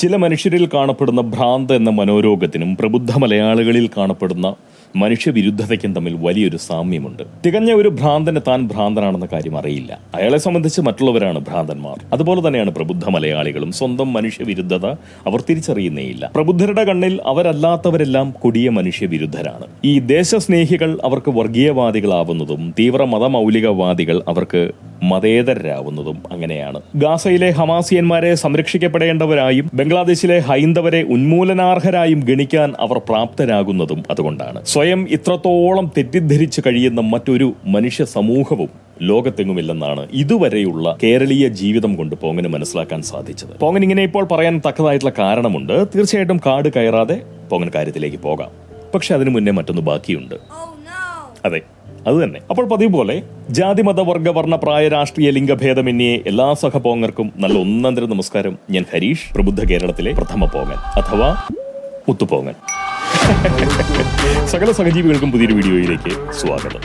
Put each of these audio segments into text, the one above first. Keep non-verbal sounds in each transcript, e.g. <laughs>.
ചില മനുഷ്യരിൽ കാണപ്പെടുന്ന ഭ്രാന്ത് എന്ന മനോരോഗത്തിനും പ്രബുദ്ധ മലയാളികളിൽ കാണപ്പെടുന്ന മനുഷ്യവിരുദ്ധതയ്ക്കും തമ്മിൽ വലിയൊരു സാമ്യമുണ്ട്. തികഞ്ഞ ഒരു ഭ്രാന്തന് താൻ ഭ്രാന്തനാണെന്ന കാര്യം അറിയില്ല. അയാളെ സംബന്ധിച്ച് മറ്റുള്ളവരാണ് ഭ്രാന്തന്മാർ. അതുപോലെ തന്നെയാണ് പ്രബുദ്ധ മലയാളികളും. സ്വന്തം മനുഷ്യവിരുദ്ധത അവർ തിരിച്ചറിയുന്നേയില്ല. പ്രബുദ്ധരുടെ കണ്ണിൽ അവരല്ലാത്തവരെല്ലാം കൊടിയ മനുഷ്യവിരുദ്ധരാണ്. ഈ ദേശസ്നേഹികൾ അവർക്ക് വർഗീയവാദികളാവുന്നതും തീവ്ര മതമൗലികവാദികൾ അവർക്ക് മതേതരരാവുന്നതും അങ്ങനെയാണ്. ഗാസയിലെ ഹമാസിയന്മാരെ സംരക്ഷിക്കപ്പെടേണ്ടവരായും ബംഗ്ലാദേശിലെ ഹൈന്ദവരെ ഉന്മൂലനാർഹരായും ഗണിക്കാൻ അവർ പ്രാപ്തരാകുന്നതും അതുകൊണ്ടാണ്. സ്വയം ഇത്രത്തോളം തെറ്റിദ്ധരിച്ചു കഴിയുന്ന മറ്റൊരു മനുഷ്യ സമൂഹവും ലോകത്തെങ്ങുമില്ലെന്നാണ് ഇതുവരെയുള്ള കേരളീയ ജീവിതം കൊണ്ട് പോങ്ങന് മനസ്സിലാക്കാൻ സാധിച്ചത്. പോങ്ങൻ ഇങ്ങനെ ഇപ്പോൾ പറയാൻ തക്കതായിട്ടുള്ള കാരണമുണ്ട്. തീർച്ചയായിട്ടും കാട് കയറാതെ പോങ്ങൻ കാര്യത്തിലേക്ക് പോകാം. പക്ഷെ അതിനു മുന്നേ മറ്റൊന്ന് ബാക്കിയുണ്ട്. അതെ. അത് തന്നെ അപ്പോൾ പതിവ് പോലെ ജാതി മത വർഗ വർണ പ്രായ രാഷ്ട്രീയ ലിംഗഭേദമന്യേ എല്ലാ സഹപോങ്ങർക്കും നല്ല ഒന്നാന്തര നമസ്കാരം. ഞാൻ ഹരീഷ് പ്രബുദ്ധ കേരളത്തിലെ പ്രഥമ പോങ്ങൻ അഥവാ മുത്തുപോങ്ങൻ. സകല സഹജീവികൾക്കും പുതിയൊരു വീഡിയോയിലേക്ക് സ്വാഗതം.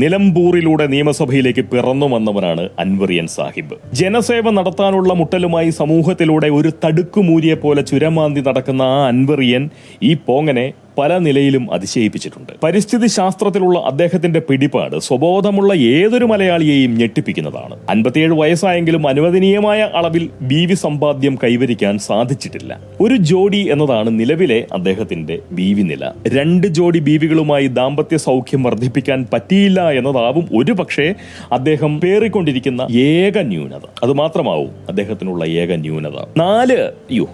നിലമ്പൂരിലൂടെ നിയമസഭയിലേക്ക് പിറന്നു വന്നവനാണ് അൻവറിയൻ സാഹിബ്. ജനസേവ നടത്താനുള്ള മുട്ടലുമായി സമൂഹത്തിലൂടെ ഒരു തടുക്കുമൂരിയെ പോലെ ചുരമാന്തി നടക്കുന്ന ആ അൻവറിയൻ ഈ പോങ്ങനെ പല നിലയിലും അതിശയിപ്പിച്ചിട്ടുണ്ട്. പരിസ്ഥിതി ശാസ്ത്രത്തിലുള്ള അദ്ദേഹത്തിന്റെ പിടിപാട് സ്വബോധമുള്ള ഏതൊരു മലയാളിയെയും ഞെട്ടിപ്പിക്കുന്നതാണ്. അൻപത്തിയേഴ് വയസ്സായെങ്കിലും അനുവദനീയമായ അളവിൽ ബീവി സമ്പാദ്യം കൈവരിക്കാൻ സാധിച്ചിട്ടില്ല. ഒരു ജോഡി എന്നതാണ് നിലവിലെ അദ്ദേഹത്തിന്റെ ബീവി നില. രണ്ട് ജോഡി ബീവികളുമായി ദാമ്പത്യ സൗഖ്യം വർദ്ധിപ്പിക്കാൻ പറ്റിയില്ല എന്നതാവും ഒരു പക്ഷേ അദ്ദേഹം പേറിക്കൊണ്ടിരിക്കുന്ന ഏക ന്യൂനത. അത് മാത്രമാവും അദ്ദേഹത്തിനുള്ള ഏക ന്യൂനത. നാല് യു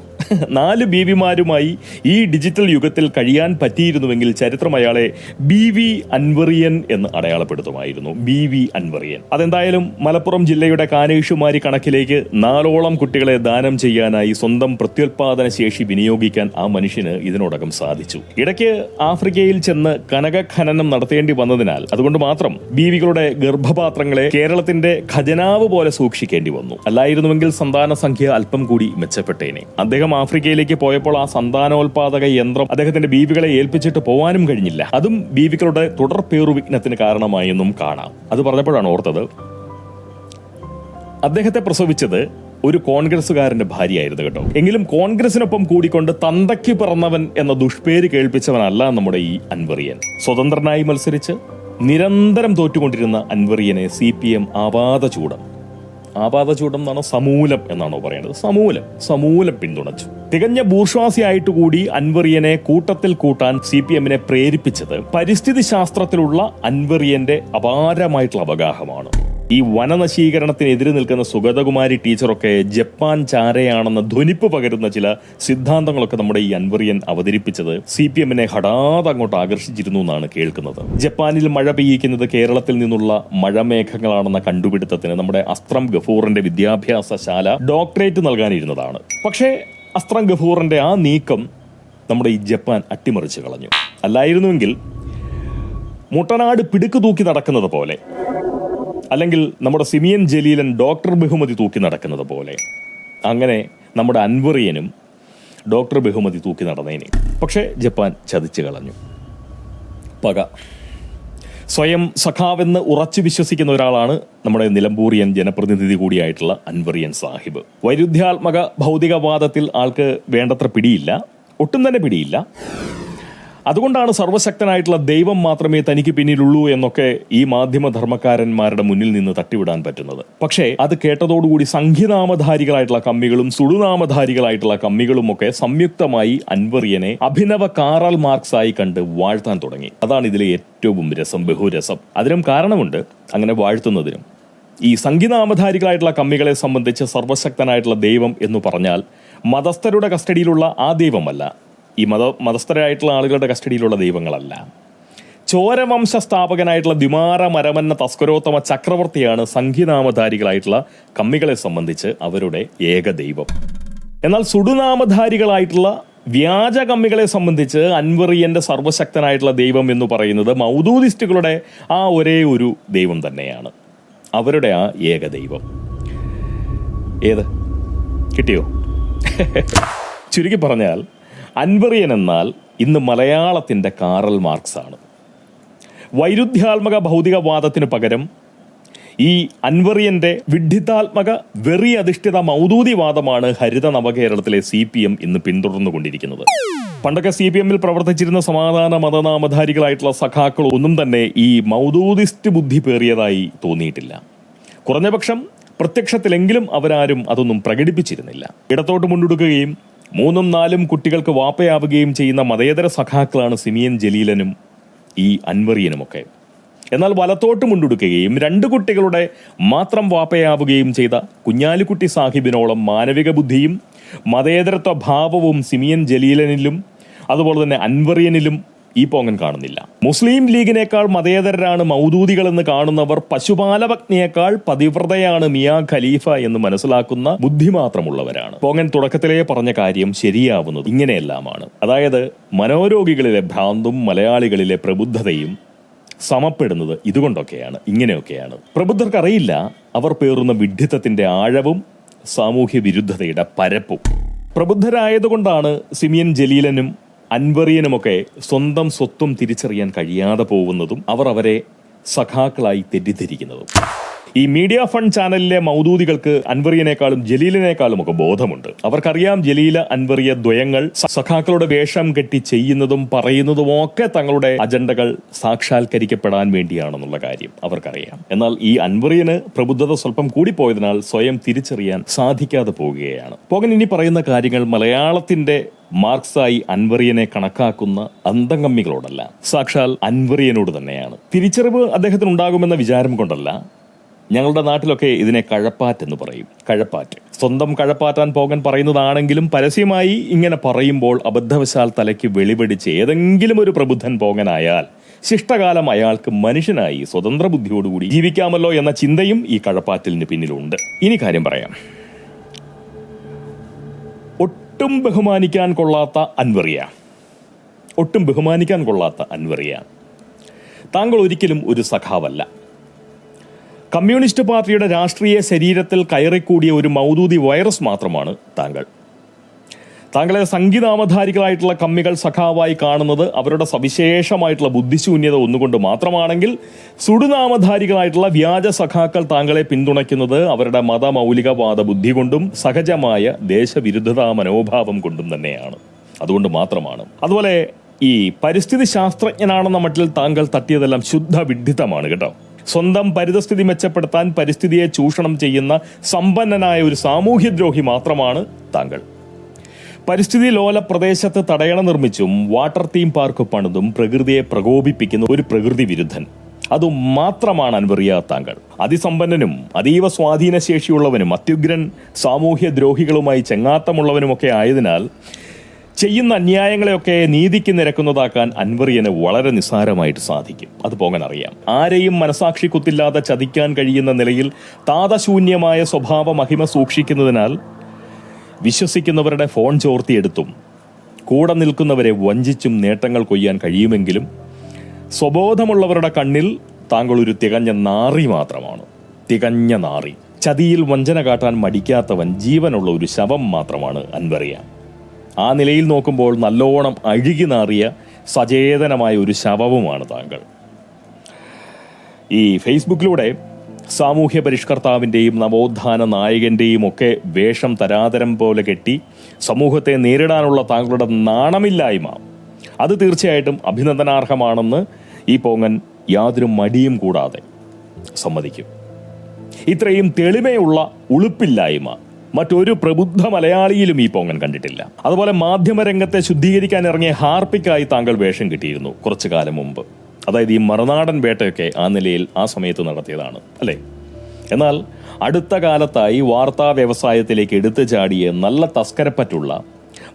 നാല് ബീവിമാരുമായി ഈ ഡിജിറ്റൽ യുഗത്തിൽ കഴിയാൻ പറ്റിയിരുന്നുവെങ്കിൽ ചരിത്രം അയാളെ ബി വി അൻവറിയൻ എന്ന് അടയാളപ്പെടുത്തുമായിരുന്നു. B V അൻവറിയൻ. അതെന്തായാലും മലപ്പുറം ജില്ലയുടെ കാനേഷുമാരി കണക്കിലേക്ക് നാലോളം കുട്ടികളെ ദാനം ചെയ്യാനായി സ്വന്തം പ്രത്യുൽപാദന ശേഷി വിനിയോഗിക്കാൻ ആ മനുഷ്യന് ഇതിനോടകം സാധിച്ചു. ഇടയ്ക്ക് ആഫ്രിക്കയിൽ ചെന്ന് കനക ഖനനം നടത്തേണ്ടി വന്നതിനാൽ അതുകൊണ്ട് മാത്രം ബീവികളുടെ ഗർഭപാത്രങ്ങളെ കേരളത്തിന്റെ ഖജനാവ് പോലെ സൂക്ഷിക്കേണ്ടി വന്നു. അല്ലായിരുന്നുവെങ്കിൽ സന്താന സംഖ്യ അല്പം കൂടി മെച്ചപ്പെട്ടേനെ. അദ്ദേഹം ആഫ്രിക്കയിലേക്ക് പോയപ്പോൾ ആ സന്താനോൽപാദക യന്ത്രം അദ്ദേഹത്തിന്റെ ബീവികളെ ഏൽപ്പിച്ചിട്ട് പോവാനും കഴിഞ്ഞില്ല. അതും ബീവികളുടെ തുടർ പേറുവിഘ്നത്തിന് കാരണമായെന്നും കാണാം. അത് പറഞ്ഞപ്പോഴാണ് ഓർത്തത് അദ്ദേഹത്തെ പ്രസവിച്ചത് ഒരു കോൺഗ്രസുകാരന്റെ ഭാര്യയായിരുന്നു കേട്ടോ. എങ്കിലും കോൺഗ്രസിനൊപ്പം കൂടിക്കൊണ്ട് തന്തയ്ക്ക് പിറന്നവൻ എന്ന ദുഷ്പേര് കേൾപ്പിച്ചവനല്ല നമ്മുടെ ഈ അൻവറിയൻ. സ്വതന്ത്രനായി മത്സരിച്ച് നിരന്തരം തോറ്റുകൊണ്ടിരുന്ന അൻവറിയനെ സി പി എം ആപാത ചൂടം. ആപാത ചൂടം എന്നാണോ സമൂലം എന്നാണോ പറയുന്നത് സമൂലം സമൂലം പിന്തുണച്ചു. തികഞ്ഞ ബൂർഷ്വാസിയായിട്ട് കൂടി അൻവറിയനെ കൂട്ടത്തിൽ കൂട്ടാൻ സി പി എമ്മിനെ പ്രേരിപ്പിച്ചത് പരിസ്ഥിതി ശാസ്ത്രത്തിലുള്ള അൻവറിയന്റെ അപാരമായിട്ടുള്ള അവഗാഹമാണ്. ഈ വനനശീകരണത്തിനെതിരെ നിൽക്കുന്ന സുഗതകുമാരി ടീച്ചറൊക്കെ ജപ്പാൻ ചാരയാണെന്ന ധ്വനിപ്പ് പകരുന്ന ചില സിദ്ധാന്തങ്ങളൊക്കെ നമ്മുടെ ഈ അൻവറിയൻ അവതരിപ്പിച്ചത്. സി പി എമ്മിനെ ഹഠാത് അങ്ങോട്ട് ആകർഷിച്ചിരുന്നു എന്നാണ് കേൾക്കുന്നത്. ജപ്പാനിൽ മഴ പെയ്യിക്കുന്നത് കേരളത്തിൽ നിന്നുള്ള മഴമേഘങ്ങളാണെന്ന കണ്ടുപിടുത്തത്തിന് നമ്മുടെ അസ്ത്രം ഗഫൂറിന്റെ വിദ്യാഭ്യാസ ശാല ഡോക്ടറേറ്റ് നൽകാനിരുന്നതാണ്. പക്ഷേ അസ്ത്രം ഗഫൂറിന്റെ ആ നീക്കം നമ്മുടെ ഈ ജപ്പാൻ അട്ടിമറിച്ച് കളഞ്ഞു. അല്ലായിരുന്നുവെങ്കിൽ മുട്ടനാട് പിടുക്ക് തൂക്കി നടക്കുന്നത് പോലെ അല്ലെങ്കിൽ നമ്മുടെ സിമിയൻ ജലീലൻ ഡോക്ടർ ബഹുമതി തൂക്കി നടക്കുന്നത് പോലെ. അങ്ങനെ നമ്മുടെ അൻവറിയനും ഡോക്ടർ ബഹുമതി തൂക്കി നടന്നതിനെ പക്ഷേ ജപ്പാൻ ചതിച്ചു കളഞ്ഞു. പക. സ്വയം സഖാവെന്ന് ഉറച്ചു വിശ്വസിക്കുന്ന ഒരാളാണ് നമ്മുടെ നിലമ്പൂറിയൻ ജനപ്രതിനിധി കൂടിയായിട്ടുള്ള അൻവറിയൻ സാഹിബ്. വൈരുദ്ധ്യാത്മക ഭൗതികവാദത്തിൽ ആൾക്ക് വേണ്ടത്ര പിടിയില്ല. ഒട്ടും തന്നെ പിടിയില്ല. അതുകൊണ്ടാണ് സർവശക്തനായിട്ടുള്ള ദൈവം മാത്രമേ തനിക്ക് പിന്നിലുള്ളൂ എന്നൊക്കെ ഈ മാധ്യമധർമ്മക്കാരന്മാരുടെ മുന്നിൽ നിന്ന് തട്ടിവിടാൻ പറ്റുന്നത്. പക്ഷേ അത് കേട്ടതോടുകൂടി സംഘിനാമധാരികളായിട്ടുള്ള കമ്മികളും സുടുനാമധാരികളായിട്ടുള്ള കമ്മികളും ഒക്കെ സംയുക്തമായി അൻവറിയനെ അഭിനവ കാറൽ മാർക്സ് ആയി കണ്ട് വാഴ്ത്താൻ തുടങ്ങി. അതാണ് ഇതിലെ ഏറ്റവും രസം ബഹുരസം. അതിനും കാരണമുണ്ട് അങ്ങനെ വാഴ്ത്തുന്നതിനും. ഈ സംഗീതാമധാരികളായിട്ടുള്ള കമ്മികളെ സംബന്ധിച്ച് സർവശക്തനായിട്ടുള്ള ദൈവം എന്ന് പറഞ്ഞാൽ മതസ്ഥരുടെ കസ്റ്റഡിയിലുള്ള ആ ദൈവമല്ല. ഈ മത മതസ്ഥരായിട്ടുള്ള ആളുകളുടെ കസ്റ്റഡിയിലുള്ള ദൈവങ്ങളല്ല. ചോരവംശ സ്ഥാപകനായിട്ടുള്ള ദ്വിമാര മരമന്ന തസ്കരോത്തമ ചക്രവർത്തിയാണ് സംഘിനാമധാരികളായിട്ടുള്ള കമ്മികളെ സംബന്ധിച്ച് അവരുടെ ഏക ദൈവം. എന്നാൽ സുടുനാമധാരികളായിട്ടുള്ള വ്യാജ കമ്മികളെ സംബന്ധിച്ച് അൻവറിയന്റെ സർവശക്തനായിട്ടുള്ള ദൈവം എന്ന് പറയുന്നത് മൗദൂദിസ്റ്റുകളുടെ ആ ഒരേ ഒരു ദൈവം തന്നെയാണ്. അവരുടെ ആ ഏക ദൈവം. ഏത്? കിട്ടിയോ? <laughs> ചുരുക്കി പറഞ്ഞാൽ അൻവറിയൻ എന്നാൽ ഇന്ന് മലയാളത്തിന്റെ കാറൽ മാർക്സ് ആണ് വൈരുദ്ധ്യാത്മക ഭൗതികവാദത്തിന് പകരം ഈ അൻവറിയന്റെ വിഡ്ഢിതാത്മക വെറി അധിഷ്ഠിത മൗദൂതിവാദമാണ് ഹരിത നവകേരളത്തിലെ സി പി എം ഇന്ന് പിന്തുടർന്നുകൊണ്ടിരിക്കുന്നത് പണ്ടൊക്കെ സി പി എമ്മിൽ പ്രവർത്തിച്ചിരുന്ന സമാധാന മതനാമധാരികളായിട്ടുള്ള സഖാക്കൾ ഒന്നും തന്നെ ഈ മൗദൂദിസ്റ്റ് ബുദ്ധി പേറിയതായി തോന്നിയിട്ടില്ല. കുറഞ്ഞപക്ഷം പ്രത്യക്ഷത്തിലെങ്കിലും അവരാരും അതൊന്നും പ്രകടിപ്പിച്ചിരുന്നില്ല. ഇടത്തോട്ട് മുണ്ടെടുക്കുകയും മൂന്നും നാലും കുട്ടികൾക്ക് വാപ്പയാവുകയും ചെയ്യുന്ന മതേതര സഖാക്കളാണ് സിമിയൻ ജലീലനും ഈ അൻവറിയനുമൊക്കെ. എന്നാൽ വലത്തോട്ട് മുണ്ടെടുക്കുകയും രണ്ട് കുട്ടികളുടെ മാത്രം വാപ്പയാവുകയും ചെയ്ത കുഞ്ഞാലിക്കുട്ടി സാഹിബിനോളം മാനവിക ബുദ്ധിയും മതേതരത്വ ഭാവവും സിമിയൻ ജലീലനിലും അതുപോലെ തന്നെ അൻവറിയനിലും ഈ പോങ്ങൻ കാണുന്നില്ല. മുസ്ലിം ലീഗിനേക്കാൾ മതേതരരാണ് മൗദൂദികളെന്ന് കാണുന്നവർ പശുപാലഭഗ്നിയേക്കാൾ പതിവ്രതയാണ് മിയാ ഖലീഫ എന്ന് മനസ്സിലാക്കുന്ന ബുദ്ധി മാത്രമുള്ളവരാണ്. പോങ്ങൻ തുടക്കത്തിലേ പറഞ്ഞ കാര്യം ശരിയാവുന്നത് ഇങ്ങനെയെല്ലാമാണ്. അതായത് മനോരോഗികളിലെ ഭ്രാന്തും മലയാളികളിലെ പ്രബുദ്ധതയും സമപ്പെടുന്നത് ഇതുകൊണ്ടൊക്കെയാണ് ഇങ്ങനെയൊക്കെയാണ്. പ്രബുദ്ധർക്കറിയില്ല അവർ പേറുന്ന വിഡ്ഢിത്തത്തിന്റെ ആഴവും സാമൂഹ്യ വിരുദ്ധതയുടെ പരപ്പും. പ്രബുദ്ധരായതുകൊണ്ടാണ് സിമിയൻ ജലീലനും അൻവറിയനുമൊക്കെ സ്വന്തം സ്വത്തും തിരിച്ചറിയാൻ കഴിയാതെ പോകുന്നതും അവർ അവരെ സഖാക്കളായി തെറ്റിദ്ധരിക്കുന്നതും. ഈ മീഡിയ ഫണ്ട് ചാനലിലെ മൗദൂദികൾക്ക് അൻവറിയനേക്കാളും ജലീലിനേക്കാളും ഒക്കെ ബോധമുണ്ട്. അവർക്കറിയാം ജലീല അൻവറിയ ദ്വയങ്ങൾ സഖാക്കളുടെ വേഷം കെട്ടി ചെയ്യുന്നതും പറയുന്നതും ഒക്കെ തങ്ങളുടെ അജണ്ടകൾ സാക്ഷാത്കരിക്കപ്പെടാൻ വേണ്ടിയാണെന്നുള്ള കാര്യം അവർക്കറിയാം. എന്നാൽ ഈ അൻവറിയന് പ്രബുദ്ധത സ്വല്പം കൂടിപ്പോയതിനാൽ സ്വയം തിരിച്ചറിയാൻ സാധിക്കാതെ പോവുകയാണ്. പോകൻ ഇനി പറയുന്ന കാര്യങ്ങൾ മലയാളത്തിന്റെ മാർക്സായി അൻവറിയനെ കണക്കാക്കുന്ന അന്തംഗമ്മികളോടല്ല സാക്ഷാൽ അൻവറിയനോട് തന്നെയാണ്. തിരിച്ചറിവ് അദ്ദേഹത്തിന് ഉണ്ടാകുമെന്ന വിചാരം കൊണ്ടല്ല ഞങ്ങളുടെ നാട്ടിലൊക്കെ ഇതിനെ കഴപ്പാറ്റ് എന്ന് പറയും. കഴപ്പാറ്റ്. സ്വന്തം കഴപ്പാറ്റാൻ പോകാൻ പറയുന്നതാണെങ്കിലും പരസ്യമായി ഇങ്ങനെ പറയുമ്പോൾ അബദ്ധവശാൽ തലയ്ക്ക് വെളിപിടിച്ച് ഏതെങ്കിലും ഒരു പ്രബുദ്ധൻ പോകാനായാൽ ശിഷ്ടകാലം അയാൾക്ക് മനുഷ്യനായി സ്വതന്ത്ര ബുദ്ധിയോടുകൂടി ജീവിക്കാമല്ലോ എന്ന ചിന്തയും ഈ കഴപ്പാറ്റലിന് പിന്നിലുണ്ട്. ഇനി കാര്യം പറയാം. ഒട്ടും ബഹുമാനിക്കാൻ കൊള്ളാത്ത അൻവറിയ. ഒട്ടും ബഹുമാനിക്കാൻ കൊള്ളാത്ത അൻവറിയ. താങ്കൾ ഒരിക്കലും ഒരു സഖാവല്ല. കമ്മ്യൂണിസ്റ്റ് പാർട്ടിയുടെ രാഷ്ട്രീയ ശരീരത്തിൽ കയറിക്കൂടിയ ഒരു മൗദൂദി വൈറസ് മാത്രമാണ് താങ്കൾ. താങ്കളെ സംഗീതാമധാരികളായിട്ടുള്ള കമ്മികൾ സഖാവായി കാണുന്നത് അവരുടെ സവിശേഷമായിട്ടുള്ള ബുദ്ധിശൂന്യത ഒന്നുകൊണ്ട് മാത്രമാണെങ്കിൽ സുടുനാമധാരികളായിട്ടുള്ള വ്യാജ സഖാക്കൾ താങ്കളെ പിന്തുണയ്ക്കുന്നത് അവരുടെ മതമൗലികവാദ ബുദ്ധി കൊണ്ടും സഹജമായ ദേശവിരുദ്ധതാ മനോഭാവം കൊണ്ടും തന്നെയാണ്. അതുകൊണ്ട് മാത്രമാണ്. അതുപോലെ ഈ പരിസ്ഥിതി ശാസ്ത്രജ്ഞനാണെന്ന മട്ടിൽ താങ്കൾ തട്ടിയതെല്ലാം ശുദ്ധ വിഡ്ഢിത്തമാണ് കേട്ടോ. സ്വന്തം പരിതസ്ഥിതി മെച്ചപ്പെടുത്താൻ പരിസ്ഥിതിയെ ചൂഷണം ചെയ്യുന്ന സമ്പന്നനായ ഒരു സാമൂഹ്യദ്രോഹി മാത്രമാണ് താങ്കൾ. പരിസ്ഥിതി ലോല പ്രദേശത്ത് തടയണ നിർമ്മിച്ചും വാട്ടർ തീം പാർക്ക് പണിതും പ്രകൃതിയെ പ്രകോപിപ്പിക്കുന്ന ഒരു പ്രകൃതി വിരുദ്ധൻ. അതും മാത്രമാണ് അൻവറിയ താങ്കൾ. അതിസമ്പന്നനും അതീവ സ്വാധീനശേഷിയുള്ളവനും അത്യുഗ്രൻ സാമൂഹ്യ ദ്രോഹികളുമായി ചെങ്ങാത്തമുള്ളവനുമൊക്കെ ആയതിനാൽ ചെയ്യുന്ന അന്യായങ്ങളെയൊക്കെ നീതിക്ക് നിരക്കുന്നതാക്കാൻ അൻവറിയന് വളരെ നിസ്സാരമായിട്ട് സാധിക്കും. അത് പോകാൻ അറിയാം. ആരെയും മനസാക്ഷി കുത്തില്ലാതെ ചതിക്കാൻ കഴിയുന്ന നിലയിൽ താതശൂന്യമായ സ്വഭാവ മഹിമ സൂക്ഷിക്കുന്നതിനാൽ വിശ്വസിക്കുന്നവരുടെ ഫോൺ ചോർത്തിയെടുത്തും കൂടെ നിൽക്കുന്നവരെ വഞ്ചിച്ചും നേട്ടങ്ങൾ കൊയ്യാൻ കഴിയുമെങ്കിലും സ്വബോധമുള്ളവരുടെ കണ്ണിൽ താങ്കൾ ഒരു തികഞ്ഞ നാറി മാത്രമാണ്. തികഞ്ഞ നാറി. ചതിയിൽ വഞ്ചന കാട്ടാൻ മടിക്കാത്തവൻ ജീവനുള്ള ഒരു ശവം മാത്രമാണ് അൻവറിയ. ആ നിലയിൽ നോക്കുമ്പോൾ നല്ലോണം അഴുകി നാറിയ സചേതനമായ ഒരു ശവവുമാണ് താങ്കൾ. ഈ ഫേസ്ബുക്കിലൂടെ സാമൂഹ്യ പരിഷ്കർത്താവിന്റെയും നവോത്ഥാന നായകന്റെയും ഒക്കെ വേഷം തരാതരം പോലെ കെട്ടി സമൂഹത്തെ നേരിടാനുള്ള താങ്കളുടെ നാണമില്ലായ്മ. അത് തീർച്ചയായിട്ടും അഭിനന്ദനാർഹമാണെന്ന് ഈ പോങ്ങൻ യാതൊരു മടിയും കൂടാതെ സമ്മതിക്കും. ഇത്രയും തെളിമയുള്ള ഉളുപ്പില്ലായ്മ. മറ്റൊരു പ്രബുദ്ധ മലയാളിയിലും ഈ പോങ്ങൻ കണ്ടിട്ടില്ല. അതുപോലെ മാധ്യമരംഗത്തെ ശുദ്ധീകരിക്കാൻ ഇറങ്ങിയ ഹാർപ്പിക്കായി താങ്കൾ വേഷം കിട്ടിയിരുന്നു കുറച്ചു കാലം മുമ്പ്. അതായത് ഈ മറുനാടൻ വേട്ടയൊക്കെ ആ നിലയിൽ ആ സമയത്ത് നടത്തിയതാണ് അല്ലേ? എന്നാൽ അടുത്ത കാലത്തായി വാർത്താ വ്യവസായത്തിലേക്ക് എടുത്തു ചാടിയ നല്ല തസ്കരപ്പറ്റുള്ള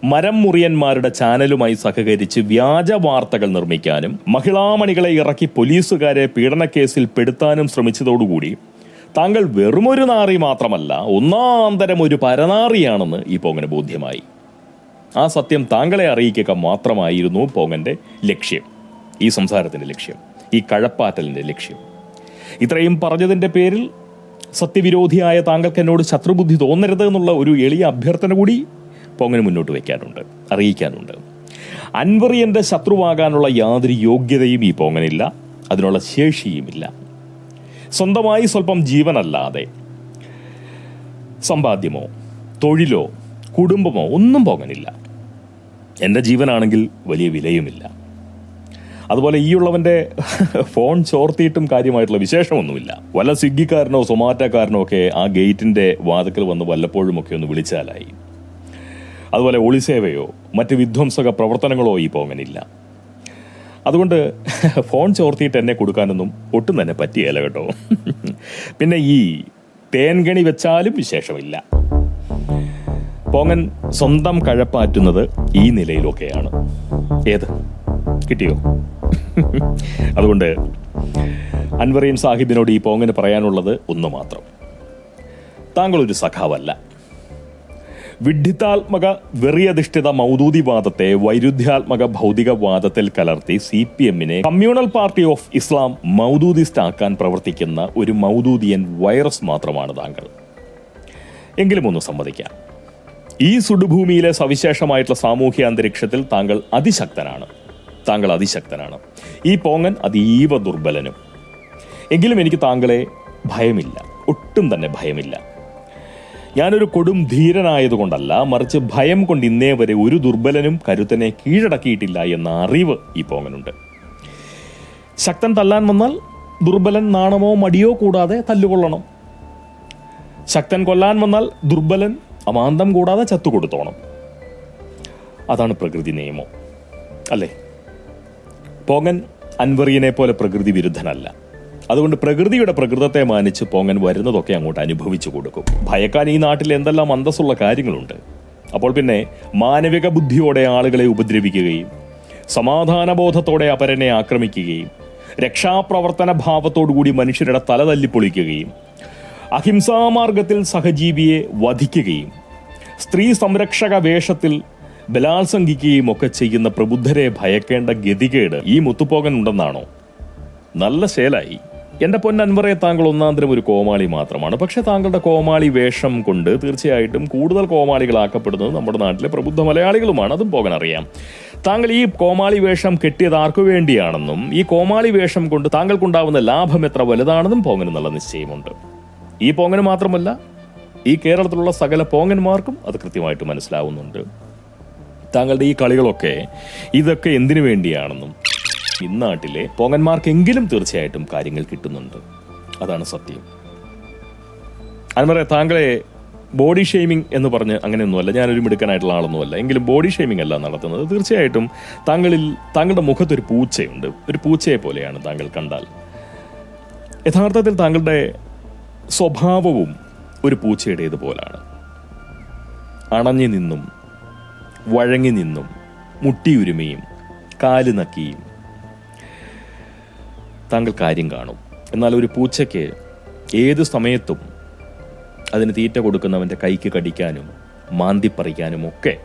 മരം മുറിയന്മാരുടെ ചാനലുമായി സഹകരിച്ച് വ്യാജ വാർത്തകൾ നിർമ്മിക്കാനും മഹിളാമണികളെ ഇറക്കി പോലീസുകാരെ പീഡനക്കേസിൽ പെടുത്താനും ശ്രമിച്ചതോടുകൂടി താങ്കൾ വെറുമൊരു നാറി മാത്രമല്ല ഒന്നാന്തരം ഒരു പരനാറിയാണെന്ന് ഈ പോങ്ങന് ബോധ്യമായി. ആ സത്യം താങ്കളെ അറിയിക്കുക മാത്രമായിരുന്നു പോങ്ങന്റെ ലക്ഷ്യം ഈ സംസാരത്തിന്റെ ലക്ഷ്യം ഈ കഴപ്പാറ്റലിന്റെ ലക്ഷ്യം. ഇത്രയും പറഞ്ഞതിന്റെ പേരിൽ സത്യവിരോധിയായ താങ്കൾക്ക് എന്നോട് ശത്രുബുദ്ധി തോന്നരുത് എന്നുള്ള ഒരു എളിയ അഭ്യർത്ഥന കൂടി പോങ്ങന് മുന്നോട്ട് വയ്ക്കാനുണ്ട് അറിയിക്കാനുണ്ട്. അൻവറിയന്റെ ശത്രുവാകാനുള്ള യാതൊരു യോഗ്യതയും ഈ പോങ്ങനില്ല അതിനുള്ള ശേഷിയുമില്ല. സ്വന്തമായി സ്വല്പം ജീവനല്ലാതെ. സമ്പാദ്യമോ തൊഴിലോ കുടുംബമോ ഒന്നും പോകാനില്ല. എന്റെ ജീവനാണെങ്കിൽ വലിയ വിലയുമില്ല. അതുപോലെ ഈ ഉള്ളവന്റെ ഫോൺ ചോർത്തിയിട്ടും കാര്യമായിട്ടുള്ള വിശേഷമൊന്നുമില്ല. വല്ല സ്വിഗ്ഗിക്കാരനോ സൊമാറ്റോക്കാരനോ ഒക്കെ ആ ഗേറ്റിന്റെ വാതിക്കൽ വന്ന് വല്ലപ്പോഴുമൊക്കെ ഒന്ന് വിളിച്ചാലായി. അതുപോലെ ഒളിസേവയോ മറ്റ് വിധ്വംസക പ്രവർത്തനങ്ങളോ ഈ പോങ്ങനില്ല അതുകൊണ്ട് ഫോൺ ചോർത്തിയിട്ട് എന്നെ കൊടുക്കാനൊന്നും ഒട്ടും തന്നെ പറ്റിയല്ല കേട്ടോ. പിന്നെ ഈ തേൻകണി വെച്ചാലും വിശേഷമില്ല. പോങ്ങൻ സ്വന്തം കഴപ്പാറ്റുന്നത് ഈ നിലയിലൊക്കെയാണ്. ഏത്? കിട്ടിയോ? അതുകൊണ്ട് അൻവറീൻ സാഹിബിനോട് ഈ പോങ്ങന് പറയാനുള്ളത് ഒന്ന് മാത്രം. താങ്കൾ ഒരു സഖാവല്ല. വിഡ്ഢിത്താത്മക വെറിയധിഷ്ഠിത മൗദൂദിവാദത്തെ വൈരുദ്ധ്യാത്മക ഭൗതികവാദത്തിൽ കലർത്തി സി പി എമ്മിനെ കമ്മ്യൂണൽ പാർട്ടി ഓഫ് ഇസ്ലാം മൗദൂദിസ്റ്റ് ആക്കാൻ പ്രവർത്തിക്കുന്ന ഒരു മൗദൂദിയൻ വൈറസ് മാത്രമാണ് താങ്കൾ. എങ്കിലും ഒന്ന് സമ്മതിക്കാം. ഈ സുടുഭൂമിയിലെ സവിശേഷമായിട്ടുള്ള സാമൂഹ്യ അന്തരീക്ഷത്തിൽ താങ്കൾ അതിശക്തനാണ്. താങ്കൾ അതിശക്തനാണ്. ഈ പോങ്ങൻ അതീവ ദുർബലനും. എങ്കിലും എനിക്ക് താങ്കളെ ഭയമില്ല. ഒട്ടും തന്നെ ഭയമില്ല. ഞാനൊരു കൊടും ധീരനായതുകൊണ്ടല്ല മറിച്ച് ഭയം കൊണ്ട് ഇന്നേ വരെ ഒരു ദുർബലനും കരുത്തനെ കീഴടക്കിയിട്ടില്ല എന്ന അറിവ് ഈ പോങ്ങനുണ്ട്. ശക്തൻ തല്ലാൻ വന്നാൽ ദുർബലൻ നാണമോ മടിയോ കൂടാതെ തല്ലുകൊള്ളണം. ശക്തൻ കൊല്ലാൻ വന്നാൽ ദുർബലൻ അമാന്തം കൂടാതെ ചത്തുകൊടുത്തോണം. അതാണ് പ്രകൃതി നിയമം. അല്ലേ? പോങ്ങൻ അൻവറിയനെ പോലെ പ്രകൃതി വിരുദ്ധനല്ല. അതുകൊണ്ട് പ്രകൃതിയുടെ പ്രകൃതത്തെ മാനിച്ച് പോങ്ങൻ വരുന്നതൊക്കെ അങ്ങോട്ട് അനുഭവിച്ചു കൊടുക്കും. ഭയക്കാൻ ഈ നാട്ടിൽ എന്തെല്ലാം അന്തസ്സുള്ള കാര്യങ്ങളുണ്ട്. അപ്പോൾ പിന്നെ മാനവിക ബുദ്ധിയോടെ ആളുകളെ ഉപദ്രവിക്കുകയും സമാധാനബോധത്തോടെ അപരനെ ആക്രമിക്കുകയും രക്ഷാപ്രവർത്തന ഭാവത്തോടുകൂടി മനുഷ്യരുടെ തല തല്ലിപ്പൊളിക്കുകയും അഹിംസാമാർഗത്തിൽ സഹജീവിയെ വധിക്കുകയും സ്ത്രീ സംരക്ഷക വേഷത്തിൽ ബലാത്സംഗിക്കുകയും ഒക്കെ ചെയ്യുന്ന പ്രബുദ്ധരെ ഭയക്കേണ്ട ഗതികേട് ഈ മുത്തുപോകൻ ഉണ്ടെന്നാണോ? നല്ല ശേലായി. എന്റെ പൊന്നൻവറെ താങ്കൾ ഒന്നാന്തരം ഒരു കോമാളി മാത്രമാണ്. പക്ഷെ താങ്കളുടെ കോമാളി വേഷം കൊണ്ട് തീർച്ചയായിട്ടും കൂടുതൽ കോമാളികളാക്കപ്പെടുന്നത് നമ്മുടെ നാട്ടിലെ പ്രബുദ്ധ മലയാളികളുമാണ്. അതും പോകാൻ അറിയാം. താങ്കൾ ഈ കോമാളി വേഷം കെട്ടിയത് ആർക്കു വേണ്ടിയാണെന്നും ഈ കോമാളി വേഷം കൊണ്ട് താങ്കൾക്കുണ്ടാവുന്ന ലാഭം എത്ര വലുതാണെന്നും പോങ്ങന് നല്ല നിശ്ചയമുണ്ട്. ഈ പോങ്ങന് മാത്രമല്ല ഈ കേരളത്തിലുള്ള സകല പോങ്ങന്മാർക്കും അത് കൃത്യമായിട്ട് മനസ്സിലാവുന്നുണ്ട്. താങ്കളുടെ ഈ കളികളൊക്കെ ഇതൊക്കെ എന്തിനു വേണ്ടിയാണെന്നും. ഇന്നാട്ടിലെ പോങ്ങന്മാർക്കെങ്കിലും തീർച്ചയായിട്ടും കാര്യങ്ങൾ കിട്ടുന്നുണ്ട്. അതാണ് സത്യം. അതുപോലെ താങ്കളെ ബോഡി ഷെയ്മിങ് എന്ന് പറഞ്ഞ് അങ്ങനെയൊന്നുമല്ല ഞാനൊരു മിടുക്കനായിട്ടുള്ള ആളൊന്നുമല്ല. എങ്കിലും ബോഡി ഷെയ്മിംഗ് അല്ല നടത്തുന്നത്. തീർച്ചയായിട്ടും താങ്കളിൽ താങ്കളുടെ മുഖത്തൊരു പൂച്ചയുണ്ട്. ഒരു പൂച്ചയെ പോലെയാണ് താങ്കൾ കണ്ടാൽ. യഥാർത്ഥത്തിൽ താങ്കളുടെ സ്വഭാവവും ഒരു പൂച്ചയുടേതുപോലാണ്. അണഞ്ഞു നിന്നും വഴങ്ങി നിന്നും മുട്ടിയുരുമയും കാൽ നക്കിയും താങ്കൾ കാര്യം കാണും. എന്നാൽ ഒരു പൂച്ചയ്ക്ക് ഏത് സമയത്തും അതിന് തീറ്റ കൊടുക്കുന്നവന്റെ കൈക്ക് കടിക്കാനും മാന്തിപ്പറിക്കാനും ഒക്കെ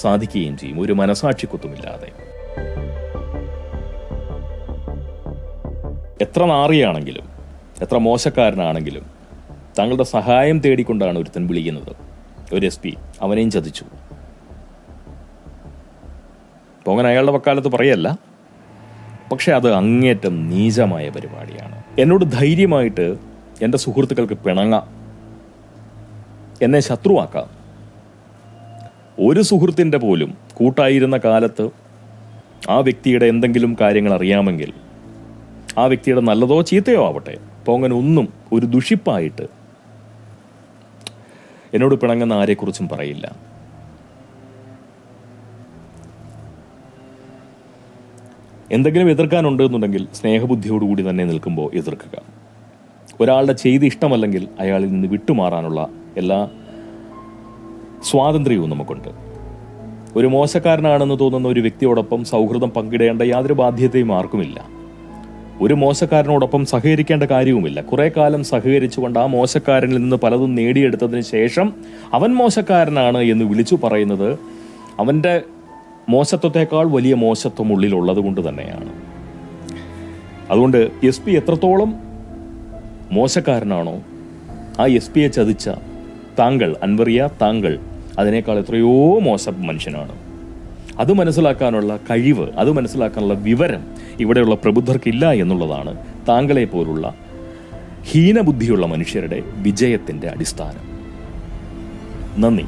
സാധിക്കുകയും ചെയ്യും. ഒരു മനസാക്ഷിക്കുത്തുമില്ലാതെ. എത്ര നാറിയാണെങ്കിലും എത്ര മോശക്കാരനാണെങ്കിലും താങ്കളുടെ സഹായം തേടിക്കൊണ്ടാണ് ഒരുത്തൻ വിളിക്കുന്നത്. ഒരു എസ് പി അവനെയും ചതിച്ചു. പോങ്ങൻ അയാളുടെ വക്കാലത്ത് പറയല്ല. പക്ഷെ അത് അങ്ങേറ്റം നീചമായ പരിപാടിയാണ്. എന്നോട് ധൈര്യമായിട്ട് എന്റെ സുഹൃത്തുക്കൾക്ക് പിണങ്ങാം. എന്നെ ശത്രുവാക്കാം. ഒരു സുഹൃത്തിന്റെ പോലും കൂട്ടായിരുന്ന കാലത്ത് ആ വ്യക്തിയുടെ എന്തെങ്കിലും കാര്യങ്ങൾ അറിയാമെങ്കിൽ ആ വ്യക്തിയുടെ നല്ലതോ ചീത്തയോ ആവട്ടെ പോങ്ങൻ ഒന്നും ഒരു ദുഷിപ്പായിട്ട് എന്നോട് പിണങ്ങുന്ന ആരെക്കുറിച്ചും പറയില്ല. എന്തെങ്കിലും എതിർക്കാനുണ്ട് എന്നുണ്ടെങ്കിൽ സ്നേഹബുദ്ധിയോടുകൂടി തന്നെ നിൽക്കുമ്പോൾ എതിർക്കുക. ഒരാളുടെ ചെയ്ത് ഇഷ്ടമല്ലെങ്കിൽ അയാളിൽ നിന്ന് വിട്ടുമാറാനുള്ള എല്ലാ സ്വാതന്ത്ര്യവും നമുക്കുണ്ട്. ഒരു മോശക്കാരനാണെന്ന് തോന്നുന്ന ഒരു വ്യക്തിയോടൊപ്പം സൗഹൃദം പങ്കിടേണ്ട യാതൊരു ബാധ്യതയും ആർക്കുമില്ല. ഒരു മോശക്കാരനോടൊപ്പം സഹകരിക്കേണ്ട കാര്യവുമില്ല. കുറെ കാലം സഹകരിച്ചുകൊണ്ട് ആ മോശക്കാരനിൽ നിന്ന് പലതും നേടിയെടുത്തതിന് ശേഷം അവൻ മോശക്കാരനാണ് എന്ന് വിളിച്ചു പറയുന്നത് അവന്റെ മോശത്വത്തെക്കാൾ വലിയ മോശത്വം ഉള്ളിലുള്ളത് കൊണ്ട് തന്നെയാണ്. അതുകൊണ്ട് എസ് പി എത്രത്തോളം മോശക്കാരനാണോ ആ എസ് പിയെ ചതിച്ച താങ്കൾ അൻവറിയ താങ്കൾ അതിനേക്കാൾ എത്രയോ മോശം മനുഷ്യനാണ്. അത് മനസ്സിലാക്കാനുള്ള കഴിവ് അത് മനസ്സിലാക്കാനുള്ള വിവരം ഇവിടെയുള്ള പ്രബുദ്ധർക്കില്ല എന്നുള്ളതാണ് താങ്കളെ പോലുള്ള ഹീനബുദ്ധിയുള്ള മനുഷ്യരുടെ വിജയത്തിന്റെ അടിസ്ഥാനം. നന്ദി.